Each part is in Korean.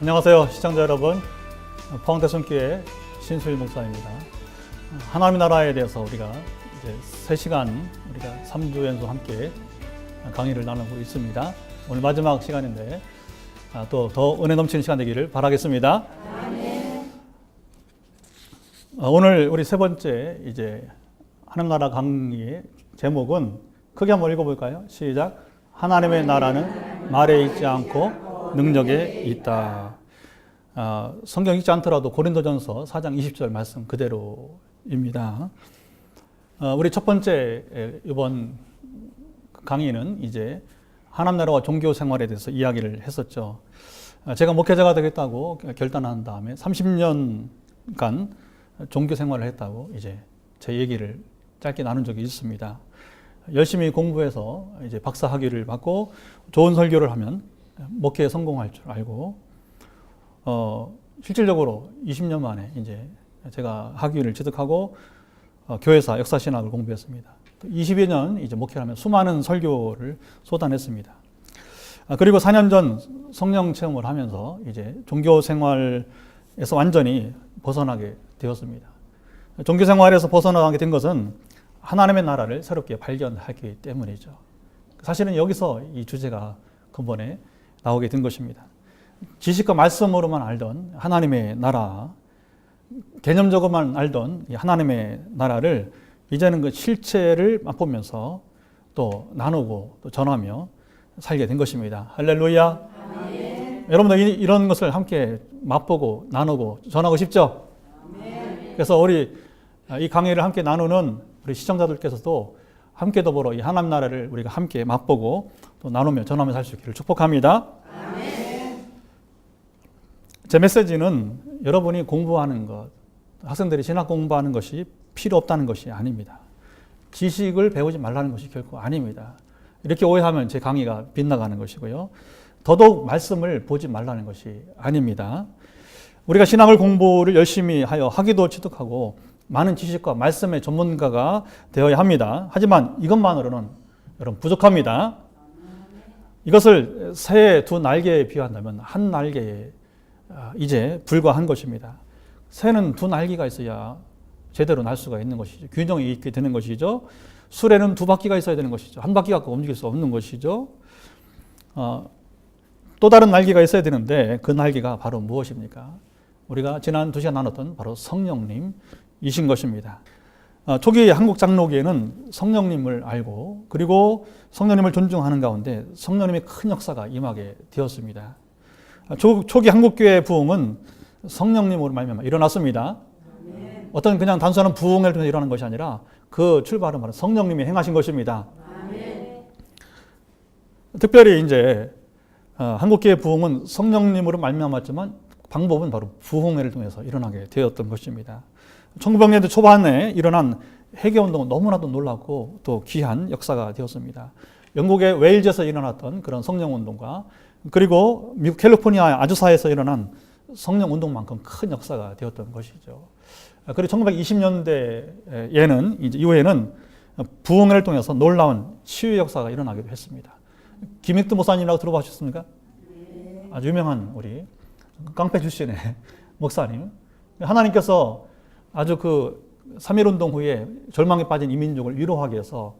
예, 안녕하세요 시청자 여러분. 포항대성교회 신수일 목사입니다. 하나님의 나라에 대해서 우리가 이제 3시간 우리가 3주 연속 함께 강의를 나누고 있습니다. 오늘 마지막 시간인데 아, 또더 은혜 넘치는 시간 되기를 바라겠습니다. 아, 오늘 우리 세 번째 이제 하나님 나라 강의의 제목은 크게 한번 읽어볼까요? 시작. 하나님의 나라는 말에 있지 않고 능력에 있다. 아, 성경 읽지 않더라도 고린도전서 4장 20절 말씀 그대로입니다. 아, 우리 첫 번째 에, 이번 강의는 이제 하나님 나라와 종교 생활에 대해서 이야기를 했었죠. 아, 제가 목회자가 되겠다고 결단한 다음에 30년간 종교 생활을 했다고 이제 제 얘기를 짧게 나눈 적이 있습니다. 열심히 공부해서 이제 박사 학위를 받고 좋은 설교를 하면 목회에 성공할 줄 알고 어, 실질적으로 20년 만에 이제 제가 학위를 취득하고 어, 교회사 역사신학을 공부했습니다. 20여 년 이제 목회하면 수많은 설교를 쏟아냈습니다. 아, 그리고 4년 전 성령 체험을 하면서 이제 종교 생활에서 완전히 벗어나게 되었습니다. 종교 생활에서 벗어나게 된 것은 하나님의 나라를 새롭게 발견하기 때문이죠. 사실은 여기서 이 주제가 근본에 나오게 된 것입니다. 지식과 말씀으로만 알던 하나님의 나라, 개념적으로만 알던 하나님의 나라를 이제는 그 실체를 맛보면서 또 나누고 또 전하며 살게 된 것입니다. 할렐루야. 아멘. 여러분들 이런 것을 함께 맛보고 나누고 전하고 싶죠? 아멘. 그래서 우리 이 강의를 함께 나누는 우리 시청자들께서도 함께 더불어 이 하나님 나라를 우리가 함께 맛보고 또 나누며 전하며 살 수 있기를 축복합니다. 아멘. 제 메시지는 여러분이 공부하는 것, 학생들이 신학 공부하는 것이 필요 없다는 것이 아닙니다. 지식을 배우지 말라는 것이 결코 아닙니다. 이렇게 오해하면 제 강의가 빗나가는 것이고요. 더더욱 말씀을 보지 말라는 것이 아닙니다. 우리가 신학을 공부를 열심히 하여 학위도 취득하고 많은 지식과 말씀의 전문가가 되어야 합니다. 하지만 이것만으로는 여러분 부족합니다. 이것을 새의 두 날개에 비유한다면 한 날개에 아, 이제 불과한 것입니다. 새는 두 날개가 있어야 제대로 날 수가 있는 것이죠. 균형이 있게 되는 것이죠. 술에는 두 바퀴가 있어야 되는 것이죠. 한 바퀴 갖고 움직일 수 없는 것이죠. 어, 또 다른 날개가 있어야 되는데 그 날개가 바로 무엇입니까? 우리가 지난 두 시간 나눴던 바로 성령님 이신 것입니다. 어, 초기 한국 장로교에는 성령님을 알고 그리고 성령님을 존중하는 가운데 성령님의 큰 역사가 임하게 되었습니다. 어, 초, 초기 한국교회 부흥은 성령님으로 말미암아 일어났습니다. 아멘. 어떤 그냥 단순한 부흥을 통해 일어난 것이 아니라 그 출발은 바로 성령님이 행하신 것입니다. 아멘. 특별히 이제 어, 한국교회 부흥은 성령님으로 말미암았지만 방법은 바로 부흥회를 통해서 일어나게 되었던 것입니다. 1900년대 초반에 일어난 해계 운동은 너무나도 놀랍고 또 귀한 역사가 되었습니다. 영국의 웨일즈에서 일어났던 그런 성령 운동과 그리고 미국 캘리포니아 아주사에서 일어난 성령 운동만큼 큰 역사가 되었던 것이죠. 그리고 1920년대에는 이제 이후에는 부흥회를 통해서 놀라운 치유 역사가 일어나기도 했습니다. 김익두 목사님이라고 들어보셨습니까? 아주 유명한 우리 깡패 출신의 목사님. 하나님께서 아주 그 3.1운동 후에 절망에 빠진 이민족을 위로하기 위해서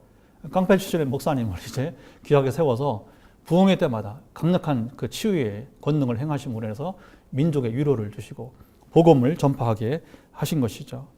깡패 출신의 목사님을 이제 귀하게 세워서 부흥회 때마다 강력한 그 치유의 권능을 행하심으로 해서 민족의 위로를 주시고 복음을 전파하게 하신 것이죠.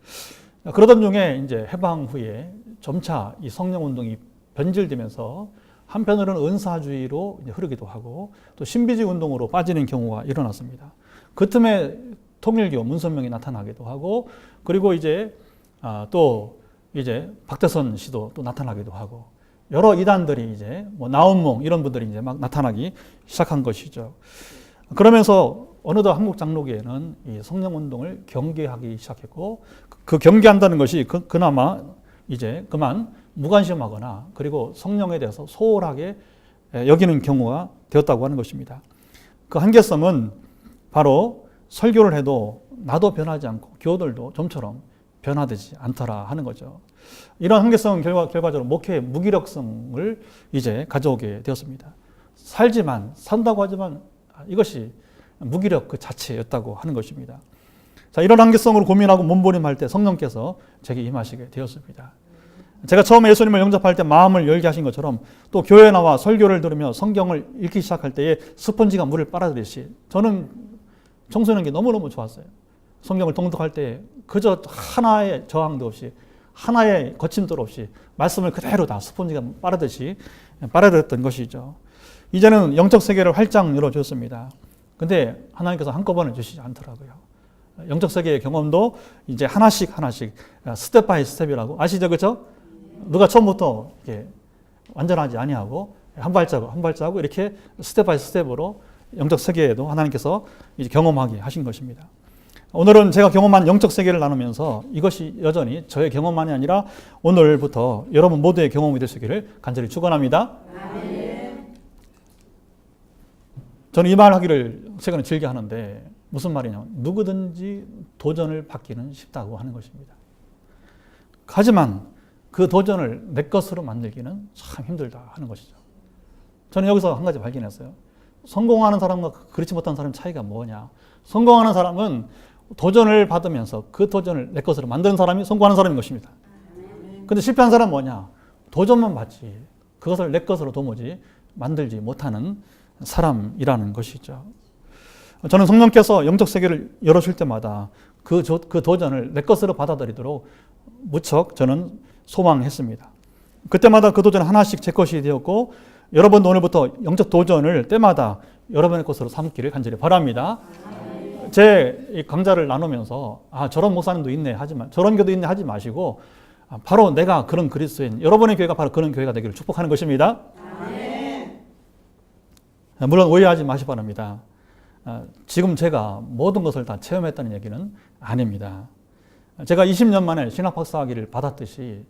그러던 중에 이제 해방 후에 점차 이 성령 운동이 변질되면서 한편으로는 은사주의로 흐르기도 하고 또 신비주의 운동으로 빠지는 경우가 일어났습니다. 그 틈에 통일교 문선명이 나타나기도 하고 그리고 이제 아, 또 이제 박대선 씨도 또 나타나기도 하고 여러 이단들이 이제 뭐 나온몽 이런 분들이 이제 막 나타나기 시작한 것이죠. 그러면서 어느덧 한국 장로교회는 이 성령 운동을 경계하기 시작했고 그 경계한다는 것이 그, 그나마 이제 그만 무관심하거나 그리고 성령에 대해서 소홀하게 여기는 경우가 되었다고 하는 것입니다. 그 한계성은 바로 설교를 해도 나도 변하지 않고 교들도 좀처럼 변화되지 않더라 하는 거죠. 이런 한계성은 결과, 결과적으로 목회의 무기력성을 이제 가져오게 되었습니다. 살지만, 산다고 하지만 이것이 무기력 그 자체였다고 하는 것입니다. 자, 이런 한계성으로 고민하고 몸부림할 때 성령께서 제게 임하시게 되었습니다. 제가 처음에 예수님을 영접할 때 마음을 열게 하신 것처럼 또 교회 나와 설교를 들으며 성경을 읽기 시작할 때에 스펀지가 물을 빨아들이듯이 저는 청소년기 너무너무 좋았어요. 성경을 통독할 때 그저 하나의 저항도 없이 하나의 거침도 없이 말씀을 그대로 다 스펀지가 빨아듯이 빨아들였던 것이죠. 이제는 영적 세계를 활짝 열어줬습니다. 근데 하나님께서 한꺼번에 주시지 않더라고요. 영적 세계의 경험도 이제 하나씩 하나씩 스텝 바이 스텝이라고 아시죠, 그렇죠? 누가 처음부터 이렇게 완전하지 아니하고 한 발자국 한 발자국 이렇게 스텝 바이 스텝으로 영적 세계에도 하나님께서 이제 경험하게 하신 것입니다. 오늘은 제가 경험한 영적 세계를 나누면서 이것이 여전히 저의 경험만이 아니라 오늘부터 여러분 모두의 경험이 있기를 간절히 축원합니다. 저는 이 말 하기를 최근에 즐겨 하는데 무슨 말이냐면 누구든지 도전을 받기는 쉽다고 하는 것입니다. 하지만 그 도전을 내 것으로 만들기는 참 힘들다 하는 것이죠. 저는 여기서 한 가지 발견했어요. 성공하는 사람과 그렇지 못한 사람 차이가 뭐냐. 성공하는 사람은 도전을 받으면서 그 도전을 내 것으로 만드는 사람이 성공하는 사람인 것입니다. 근데 실패한 사람은 뭐냐? 도전만 받지. 그것을 내 것으로 도무지 만들지 못하는 사람이라는 것이죠. 저는 성령께서 영적 세계를 열어줄 때마다 그, 조, 그 도전을 내 것으로 받아들이도록 무척 저는 소망했습니다. 그때마다 그 도전 하나씩 제 것이 되었고 여러분도 오늘부터 영적 도전을 때마다 여러분의 것으로 삼기를 간절히 바랍니다. 제 강좌를 나누면서 아 저런 목사님도 있네 하지만 저런 교도 있네 하지 마시고 아, 바로 내가 그런 그리스도인 여러분의 교회가 바로 그런 교회가 되기를 축복하는 것입니다. 아, 물론 오해하지 마시 바랍니다. 아, 지금 제가 모든 것을 다 체험했다는 얘기는 아닙니다. 제가 20년 만에 신학 박사학위를 받았듯이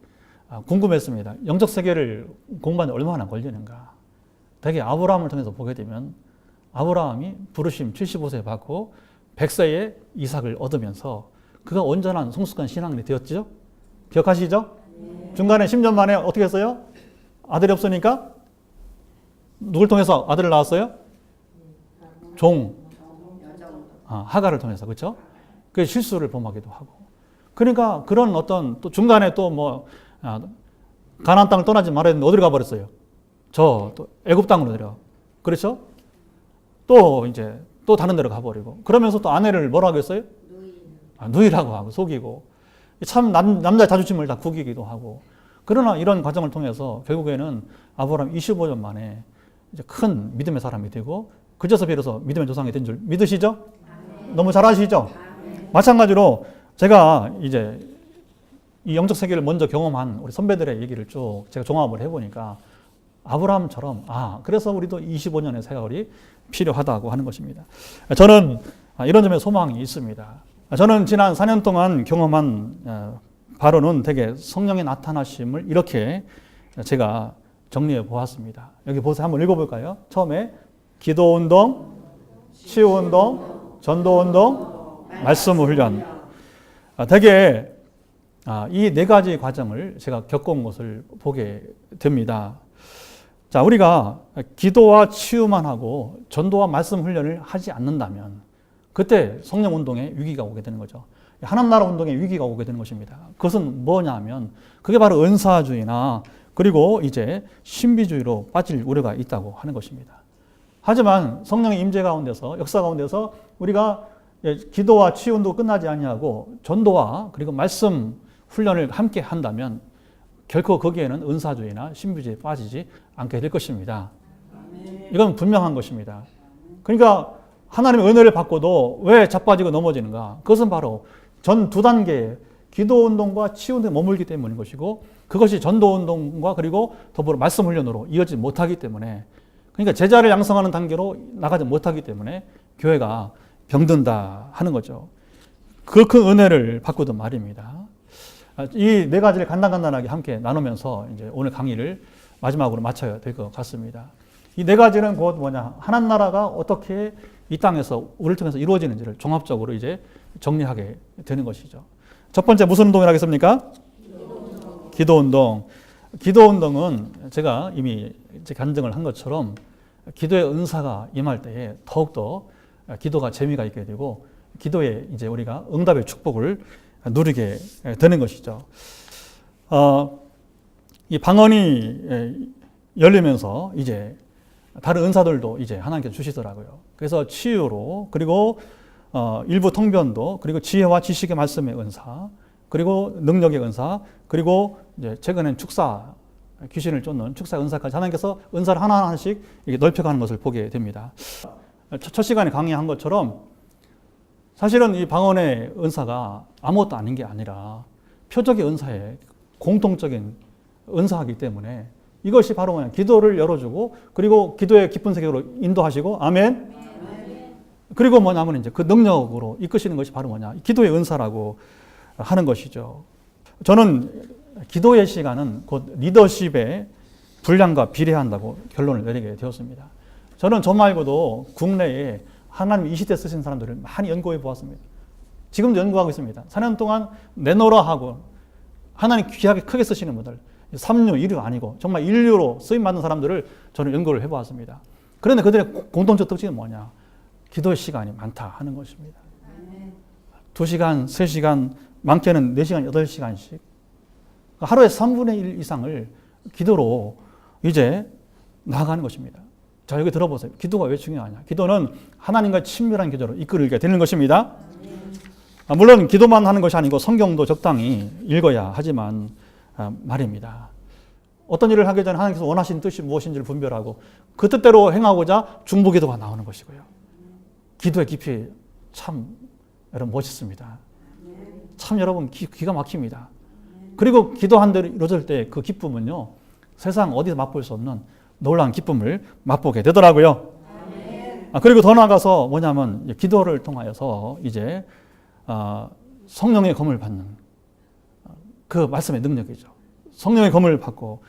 궁금했습니다. 영적 세계를 공부하는 얼마나 걸리는가. 대개 아브라함을 통해서 보게 되면 아브라함이 부르심 75세 받고 100세에 이삭을 얻으면서 그가 온전한 성숙한 신앙이 되었죠. 기억하시죠? 중간에 10년 만에 어떻게 했어요? 아들이 없으니까 누굴 통해서 아들을 낳았어요? 종. 아, 하가를 통해서 그렇죠? 그 실수를 범하기도 하고. 그러니까 그런 어떤 또 중간에 또뭐 아, 가나안 땅을 떠나지 말았는데 어디로 가버렸어요? 저또 애굽 땅으로 내려. 그렇죠? 또 이제 또 다른 데로 가버리고 그러면서 또 아내를 뭐라고 했어요? 아, 누이라고 하고 속이고 참 남, 남자의 자존심을 다 구기기도 하고 그러나 이런 과정을 통해서 결국에는 아브라함 25년 만에 이제 큰 믿음의 사람이 되고 그저서 비로소 믿음의 조상이 된 줄 믿으시죠? 너무 잘 아시죠? 마찬가지로 제가 이제 이 영적 세계를 먼저 경험한 우리 선배들의 얘기를 쭉 제가 종합을 해보니까 아브라함처럼 아 그래서 우리도 25년의 세월이 필요하다고 하는 것입니다. 저는 이런 점에 소망이 있습니다. 저는 지난 4년 동안 경험한 어, 바로는 되게 성령의 나타나심을 이렇게 제가 정리해 보았습니다. 여기 보세요. 한번 읽어볼까요? 처음에 기도 운동, 치유 운동, 전도 운동, 말씀 훈련. 되게 이 네 가지 과정을 제가 겪은 것을 보게 됩니다. 자, 우리가 기도와 치유만 하고 전도와 말씀 훈련을 하지 않는다면 그때 성령 운동에 위기가 오게 되는 거죠. 하나님 나라 운동에 위기가 오게 되는 것입니다. 그것은 뭐냐면 그게 바로 은사주의나 그리고 이제 신비주의로 빠질 우려가 있다고 하는 것입니다. 하지만 성령의 임재 가운데서 역사 가운데서 우리가 기도와 치유 운동 끝나지 아니하고 전도와 그리고 말씀 훈련을 함께 한다면 결코 거기에는 은사주의나 신비주의에 빠지지 않게 될 것입니다. 이건 분명한 것입니다. 그러니까 하나님의 은혜를 받고도 왜 자빠지고 넘어지는가? 그것은 바로 전 두 단계의 기도 운동과 치유 운동에 머물기 때문인 것이고 그것이 전도 운동과 그리고 더불어 말씀 훈련으로 이어지지 못하기 때문에 그러니까 제자를 양성하는 단계로 나가지 못하기 때문에 교회가 병든다 하는 거죠. 그 큰 은혜를 받고도 말입니다. 아, 이네 가지를 간단간단하게 함께 나누면서 이제 오늘 강의를 마지막으로 마쳐야 될 것 같습니다. 이 네 가지는 곧 뭐냐 하나님 나라가 어떻게 이 땅에서 우리를 통해서 이루어지는지를 종합적으로 이제 정리하게 되는 것이죠. 첫 번째 무슨 운동을 하겠습니까? 기도 운동. 기도 운동은 제가 이미 간증을 한 것처럼 기도의 은사가 임할 때에 더욱더 기도가 재미가 있게 되고 기도에 이제 우리가 응답의 축복을 누리게 되는 것이죠. 어, 이 방언이 에, 열리면서 이제 다른 은사들도 이제 하나님께서 주시더라고요. 그래서 치유로 그리고 어, 일부 통변도 그리고 지혜와 지식의 말씀의 은사 그리고 능력의 은사 그리고 이제 최근엔 축사 귀신을 쫓는 축사 은사까지 하나님께서 은사를 하나하나씩 넓혀가는 것을 보게 됩니다. 첫, 첫 시간에 강의한 것처럼 사실은 이 방언의 은사가 아무것도 아닌 게 아니라 표적의 은사의 공통적인 은사이기 때문에 이것이 바로 뭐냐 기도를 열어주고 그리고 기도의 깊은 세계로 인도하시고 아멘. 그리고 뭐냐면 이제 그 능력으로 이끄시는 것이 바로 뭐냐 기도의 은사라고 하는 것이죠. 저는 기도의 시간은 곧 리더십의 분량과 비례한다고 결론을 내리게 되었습니다. 저는 저 말고도 국내에 하나님 이 시대 쓰신 사람들을 많이 연구해 보았습니다. 지금도 연구하고 있습니다. 4년 동안 내노라 하고 하나님 귀하게 크게 쓰시는 분들 3류, 2류 아니고 정말 인류로 쓰임 받는 사람들을 저는 연구를 해 보았습니다. 그런데 그들의 공통적 특징은 뭐냐? 기도의 시간이 많다 하는 것입니다. 2시간, 3시간, 많게는 4시간, 8시간씩 하루에 3분의 1 이상을 기도로 이제 나아가는 것입니다. 자, 여기 들어보세요. 기도가 왜 중요하냐? 기도는 하나님과 친밀한 기도로 이끌게 되는 것입니다. 아, 물론 기도만 하는 것이 아니고 성경도 적당히 읽어야 하지만 아, 말입니다. 어떤 일을 하기 전에 하나님께서 원하시는 뜻이 무엇인지를 분별하고 그 뜻대로 행하고자 중보기도가 나오는 것이고요. 기도의 깊이 참 여러분 멋있습니다. 참 여러분 기, 가 막힙니다. 그리고 기도한 대로 이루어질 때 그 기쁨은요 세상 어디서 맛볼 수 없는 놀라운 기쁨을 맛보게 되더라고요. 아, 그리고 더 나아가서 뭐냐면 기도를 통하여서 이제 아, 성령의 검을 받는 그 말씀의 능력이죠. 성령의 검을 받고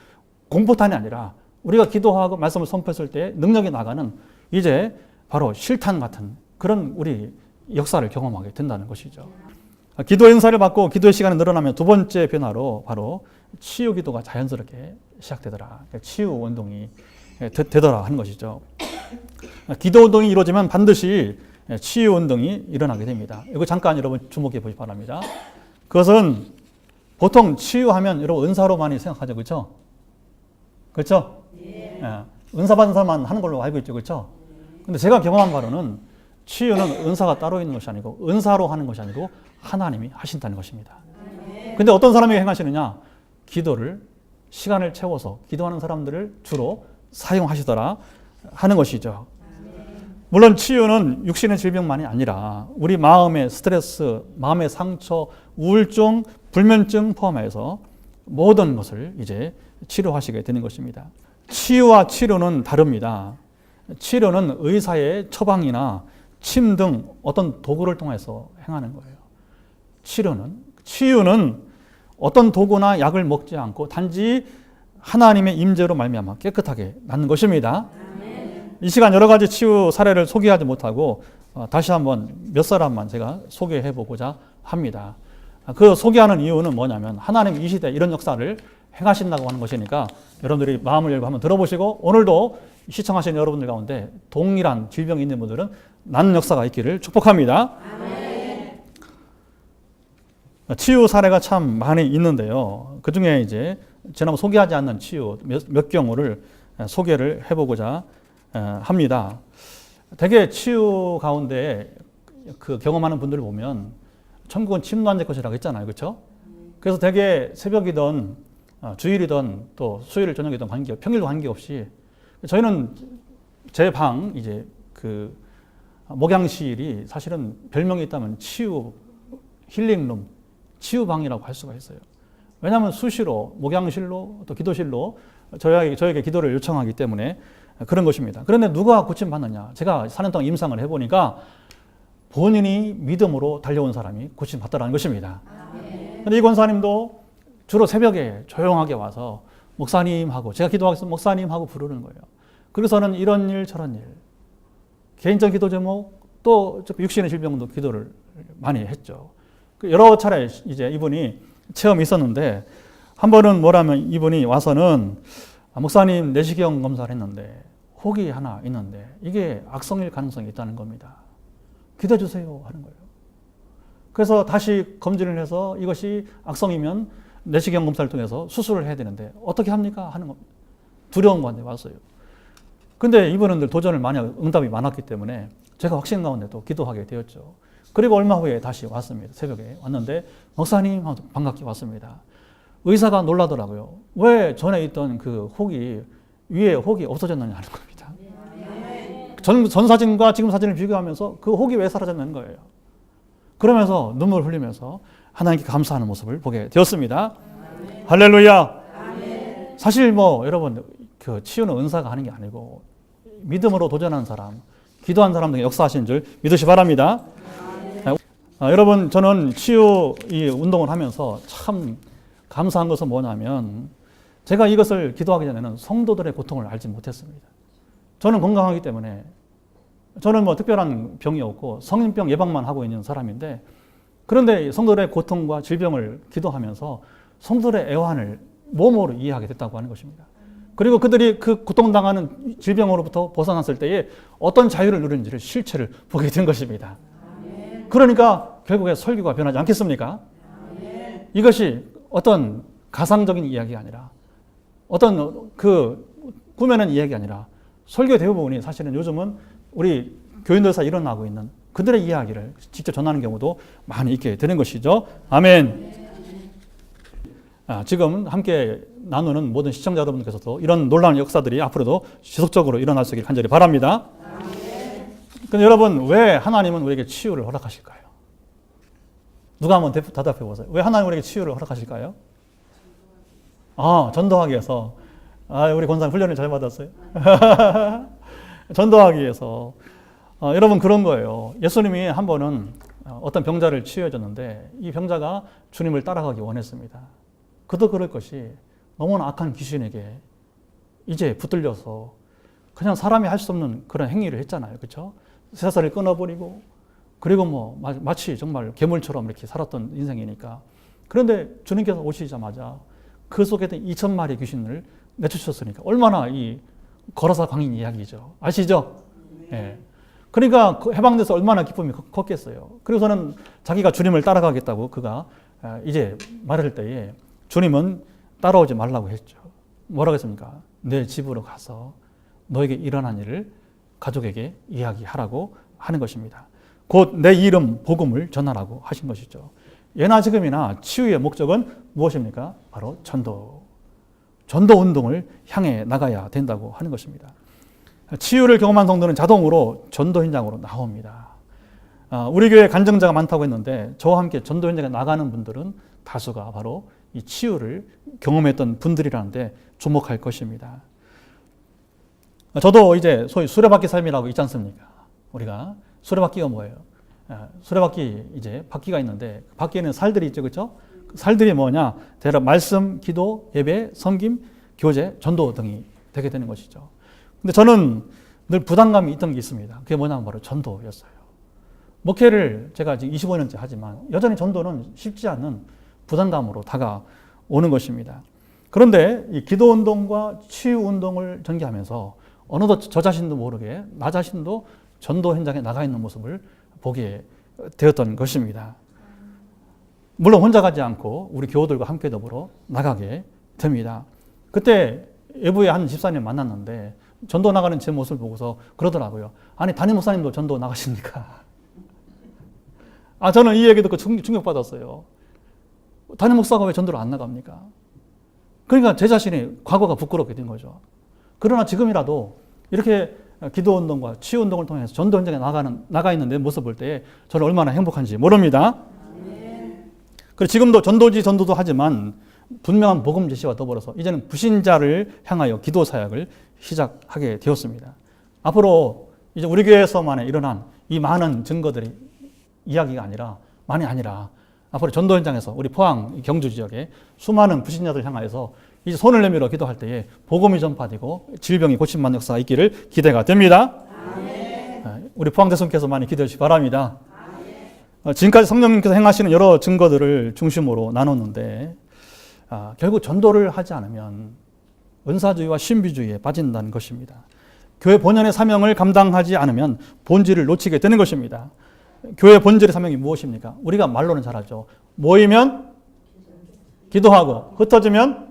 공포탄이 아니라 우리가 기도하고 말씀을 선포했을 때 능력이 나가는 이제 바로 실탄 같은 그런 우리 역사를 경험하게 된다는 것이죠. 기도 행사를 받고 기도의 시간이 늘어나면 두 번째 변화로 바로 치유 기도가 자연스럽게 시작되더라. 치유 운동이 되 더라 하는 것이죠. 기도 운동이 이루어지면 반드시 치유 운동이 일어나게 됩니다. 이거 잠깐 여러분 주목해 보시 바랍니다. 그것은 보통 치유하면 여러분 은사로 많이 생각하죠. 그렇죠? 그렇죠? 예. 은사 받은 사람만 하는 걸로 알고 있죠. 그렇죠? 근데 제가 경험한 바로는 치유는 은사가 따로 있는 것이 아니고 은사로 하는 것이 아니고 하나님이 하신다는 것입니다. 근데 어떤 사람에게 행하시느냐? 기도를 시간을 채워서 기도하는 사람들을 주로 사용하시더라 하는 것이죠. 물론 치유는 육신의 질병만이 아니라 우리 마음의 스트레스, 마음의 상처, 우울증, 불면증 포함해서 모든 것을 이제 치료하시게 되는 것입니다. 치유와 치료는 다릅니다. 치료는 의사의 처방이나 침 등 어떤 도구를 통해서 행하는 거예요. 치료는 치유는 어떤 도구나 약을 먹지 않고 단지 하나님의 임재로 말미암아 깨끗하게 낫는 것입니다. 이 시간 여러 가지 치유 사례를 소개하지 못하고 어, 다시 한번 몇 사람만 제가 소개해 보고자 합니다. 그 소개하는 이유는 뭐냐면 하나님 이 시대 이런 역사를 행하신다고 하는 것이니까 여러분들이 마음을 열고 한번 들어보시고 오늘도 시청하시는 여러분들 가운데 동일한 질병이 있는 분들은 낫는 역사가 있기를 축복합니다. 치유 사례가 참 많이 있는데요. 그 중에 이제 지난번 소개하지 않는 치유 몇, 몇 경우를 소개를 해보고자 합니다. 대개 치유 가운데 그 경험하는 분들을 보면 천국은 침도 안될 것이라고 했잖아요. 그렇죠? 그래서 대개 새벽이든 어, 주일이든 또 수요일 저녁이든 관계 평일도 관계없이 저희는 제 방 이제 그 목양실이 사실은 별명이 있다면 치유 힐링룸 치유방이라고 할 수가 있어요. 왜냐하면 수시로 목양실로 또 기도실로 저에게, 저에게 기도를 요청하기 때문에 그런 것입니다. 그런데 누가 고침 받느냐? 제가 4년 동안 임상을 해보니까 본인이 믿음으로 달려온 사람이 고침 받더라는 것입니다. 그런데 이 권사님도 주로 새벽에 조용하게 와서 목사님하고 제가 기도하겠습니다. 목사님하고 부르는 거예요. 그래서는 이런 일 저런 일 개인적 기도 제목 또 육신의 질병도 기도를 많이 했죠. 그 여러 차례 이제 이분이 체험이 있었는데 한 번은 뭐라면 이분이 와서는 아, 목사님 내시경 검사를 했는데 혹이 하나 있는데 이게 악성일 가능성이 있다는 겁니다. 기도해 주세요 하는 거예요. 그래서 다시 검진을 해서 이것이 악성이면 내시경 검사를 통해서 수술을 해야 되는데 어떻게 합니까 하는 겁니다. 두려운 건데 왔어요. 근데 이분들 도전을 많이 응답이 많았기 때문에 제가 확신 가운데 또 기도하게 되었죠. 그리고 얼마 후에 다시 왔습니다. 새벽에 왔는데 목사님 반갑게 왔습니다. 의사가 놀라더라고요. 왜 전에 있던 그 혹이 위에 혹이 없어졌느냐 하는 겁니다. 전, 전 사진과 지금 사진을 비교하면서 그 혹이 왜 사라졌는 거예요. 그러면서 눈물 흘리면서 하나님께 감사하는 모습을 보게 되었습니다. 할렐루야. 사실 뭐 여러분 그 치유는 은사가 하는 게 아니고 믿음으로 도전한 사람, 기도한 사람 등에 역사하신 줄 믿으시 바랍니다. 아, 여러분 저는 치유 이 운동을 하면서 참 감사한 것은 뭐냐면 제가 이것을 기도하기 전에는 성도들의 고통을 알지 못했습니다. 저는 건강하기 때문에 저는 뭐 특별한 병이 없고 성인병 예방만 하고 있는 사람인데 그런데 성도들의 고통과 질병을 기도하면서 성도들의 애환을 몸으로 이해하게 됐다고 하는 것입니다. 그리고 그들이 그 고통당하는 질병으로부터 벗어났을 때에 어떤 자유를 누리는지를 실체를 보게 된 것입니다. 그러니까 결국에 설교가 변하지 않겠습니까? 이것이 어떤 가상적인 이야기가 아니라 어떤 그 꾸며낸 이야기가 아니라 설교 대부분이 사실은 요즘은 우리 교인들 사이 일어나고 있는 그들의 이야기를 직접 전하는 경우도 많이 있게 되는 것이죠. 아멘. 아, 지금 함께 나누는 모든 시청자 여러분께서도 이런 놀라운 역사들이 앞으로도 지속적으로 일어날 수 있길 간절히 바랍니다. 근데 여러분, 왜 하나님은 우리에게 치유를 허락하실까요? 누가 한번 대답해 보세요. 왜 하나님 우리에게 치유를 허락하실까요? 아, 전도하기 위해서. 아, 우리 권사님 훈련을 잘 받았어요. 전도하기 위해서. 어, 여러분 그런 거예요. 예수님이 한 번은 어떤 병자를 치유해 줬는데 이 병자가 주님을 따라가기 원했습니다. 그도 그럴 것이 너무나 악한 귀신에게 이제 붙들려서 그냥 사람이 할 수 없는 그런 행위를 했잖아요. 그렇죠? 세살을 끊어버리고 그리고 뭐 마치 정말 괴물처럼 이렇게 살았던 인생이니까 그런데 주님께서 오시자마자 그 속에 있던 2천 마리 귀신을 내쫓으셨으니까 얼마나 이 걸어서 광인 이야기죠. 아시죠? 예. 네. 그러니까 해방돼서 얼마나 기쁨이 컸겠어요. 그래서는 자기가 주님을 따라가겠다고 그가 이제 말할 때에 주님은 따라오지 말라고 했죠. 뭐라고 했습니까? 내 집으로 가서 너에게 일어난 일을 가족에게 이야기하라고 하는 것입니다. 곧 내 이름 복음을 전하라고 하신 것이죠. 예나 지금이나 치유의 목적은 무엇입니까? 바로 전도. 전도 운동을 향해 나가야 된다고 하는 것입니다. 치유를 경험한 성도는 자동으로 전도 현장으로 나옵니다. 아, 우리 교회 간증자가 많다고 했는데 저와 함께 전도 현장에 나가는 분들은 다수가 바로 이 치유를 경험했던 분들이라는데 주목할 것입니다. 저도 이제 소위 수레바퀴 삶이라고 있지 않습니까? 우리가 수레바퀴가 뭐예요? 아, 수레바퀴 이제 바퀴가 있는데 바퀴에는 살들이 있죠, 그렇죠? 살들이 뭐냐? 대략 말씀, 기도, 예배, 섬김, 교제, 전도 등이 되게 되는 것이죠. 근데 저는 늘 부담감이 있던 게 있습니다. 그게 뭐냐면 바로 전도였어요. 목회를 제가 지금 25년째 하지만 여전히 전도는 쉽지 않은 부담감으로 다가오는 것입니다. 그런데 이 기도 운동과 치유 운동을 전개하면서 어느덧 저 자신도 모르게 나 자신도 전도 현장에 나가 있는 모습을 보게 되었던 것입니다. 물론 혼자 가지 않고 우리 교우들과 함께 더불어 나가게 됩니다. 그때 외부의 한 집사님 만났는데 전도 나가는 제 모습을 보고서 그러더라고요. 아니, 담임 목사님도 전도 나가십니까? 아, 저는 이 얘기 듣고 충격 받았어요. 담임 목사가 왜 전도를 안 나갑니까? 그러니까 제 자신이 과거가 부끄럽게 된 거죠. 그러나 지금이라도 이렇게 기도 운동과 치유 운동을 통해서 전도 현장에 나가는, 나가 있는 내 모습 볼때 저는 얼마나 행복한지 모릅니다. 그리고 지금도 전도지 전도도 하지만 분명한 복음 제시와 더불어서 이제는 불신자를 향하여 기도 사역을 시작하게 되었습니다. 앞으로 이제 우리 교회에서만의 일어난 이 많은 증거들이 이야기가 아니라 많이 아니라 앞으로 전도 현장에서 우리 포항 경주 지역에 수많은 불신자들 향하여서 이제 손을 내밀어 기도할 때에 복음이 전파되고 질병이 고침받는 역사가 있기를 기대가 됩니다. 아멘. 우리 포항 대성께서 많이 기도해 주시 바랍니다. 아멘. 지금까지 성령님께서 행하시는 여러 증거들을 중심으로 나눴는데 아, 결국 전도를 하지 않으면 은사주의와 신비주의에 빠진다는 것입니다. 교회 본연의 사명을 감당하지 않으면 본질을 놓치게 되는 것입니다. 교회 본질의 사명이 무엇입니까? 우리가 말로는 잘하죠. 모이면 기도하고 흩어지면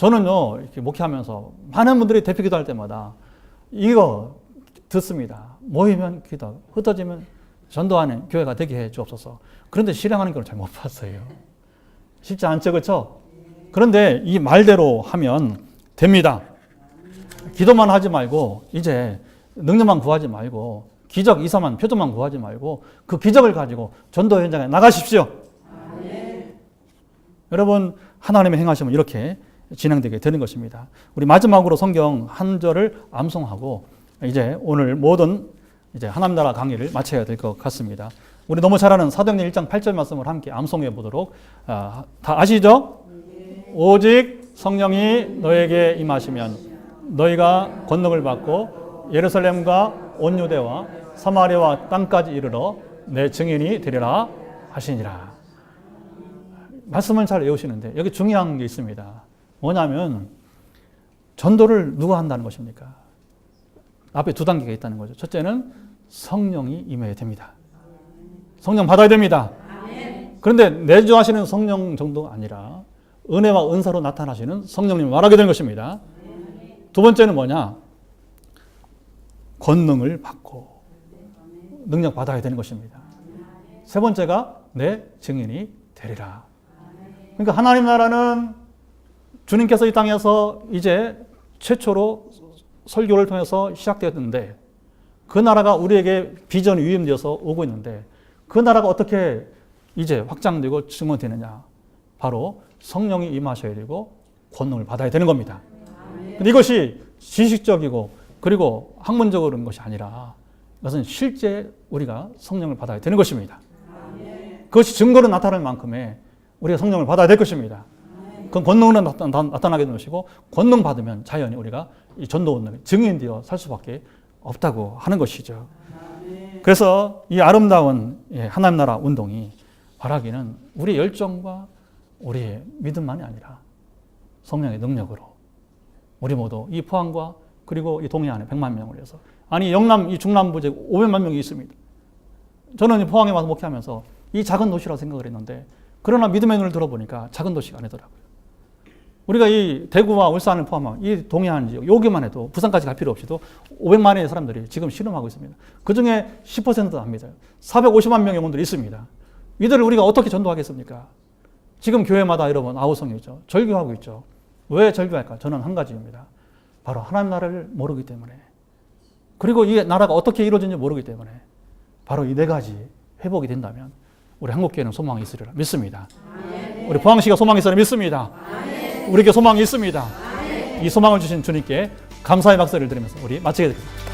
저는요 이렇게 목회하면서 많은 분들이 대표 기도할 때마다 이거 듣습니다. 모이면 기도, 흩어지면 전도하는 교회가 되게 해 주옵소서. 그런데 실행하는 걸 잘 못 봤어요. 쉽지 않죠, 그렇죠? 그런데 이 말대로 하면 됩니다. 기도만 하지 말고 이제 능력만 구하지 말고 기적 이사만 표정만 구하지 말고 그 기적을 가지고 전도 현장에 나가십시오. 여러분 하나님의 행하심은 이렇게 진행되게 되는 것입니다. 우리 마지막으로 성경 한 절을 암송하고 이제 오늘 모든 이제 하나님 나라 강의를 마쳐야 될 것 같습니다. 우리 너무 잘 아는 사도행전 1장 8절 말씀을 함께 암송해 보도록 아, 다 아시죠? 오직 성령이 너에게 임하시면 너희가 권능을 받고 예루살렘과 온 유대와 사마리아와 땅까지 이르러 내 증인이 되리라 하시니라. 말씀을 잘 외우시는데 여기 중요한 게 있습니다. 뭐냐면 전도를 누가 한다는 것입니까? 앞에 두 단계가 있다는 거죠. 첫째는 성령이 임해야 됩니다. 성령 받아야 됩니다. 그런데 내주하시는 성령 정도가 아니라 은혜와 은사로 나타나시는 성령님을 말하게 되는 것입니다. 두 번째는 뭐냐? 권능을 받고 능력 받아야 되는 것입니다. 세 번째가 내 증인이 되리라. 그러니까 하나님 나라는 주님께서 이 땅에서 이제 최초로 설교를 통해서 시작되었는데 그 나라가 우리에게 비전이 위임되어서 오고 있는데 그 나라가 어떻게 이제 확장되고 증언되느냐? 바로 성령이 임하셔야 되고 권능을 받아야 되는 겁니다. 근데 이것이 지식적이고 그리고 그런 것이 아니라 이것은 실제 우리가 성령을 받아야 되는 것입니다. 그것이 증거로 나타날 만큼의 우리가 성령을 받아야 될 것입니다. 그건 권능으로 나타- 나타나 게 되는 것이고 권능 받으면 자연히 우리가 이 전도 운동의 증인되어 살 수밖에 없다고 하는 것이죠. 그래서 이 아름다운 예, 하나님 나라 운동이 바라기는 우리의 열정과 우리의 믿음만이 아니라 성령의 능력으로 우리 모두 이 포항과 그리고 이 동해안에 100만 명을 위해서 아니 영남 이 중남부 제 500만 명이 있습니다. 저는 이 포항에 와서 목회하면서 이 작은 도시라고 생각을 했는데 그러나 믿음의 눈을 들어보니까 작은 도시가 아니더라고요. 우리가 이 대구와 울산을 포함한 이 동해안 지역 여기만 해도 부산까지 갈 필요 없이도 500만의 사람들이 지금 실험하고 있습니다. 그 중에 10%도 압니다. 450만 명의 영혼들이 있습니다. 이들을 우리가 어떻게 전도하겠습니까? 지금 교회마다 여러분 아우성이죠. 절교하고 있죠. 왜 절교할까? 저는 한 가지입니다. 바로 하나님 나라를 모르기 때문에 그리고 이 나라가 어떻게 이루어지는지 모르기 때문에 바로 이 네 가지 회복이 된다면 우리 한국교회는 소망이 있으리라 믿습니다. 우리 포항시가 소망이 있으리라 믿습니다. 우리에게 소망이 있습니다. 이 소망을 주신 주님께 감사의 박수를 드리면서 우리 마치게 되겠습니다.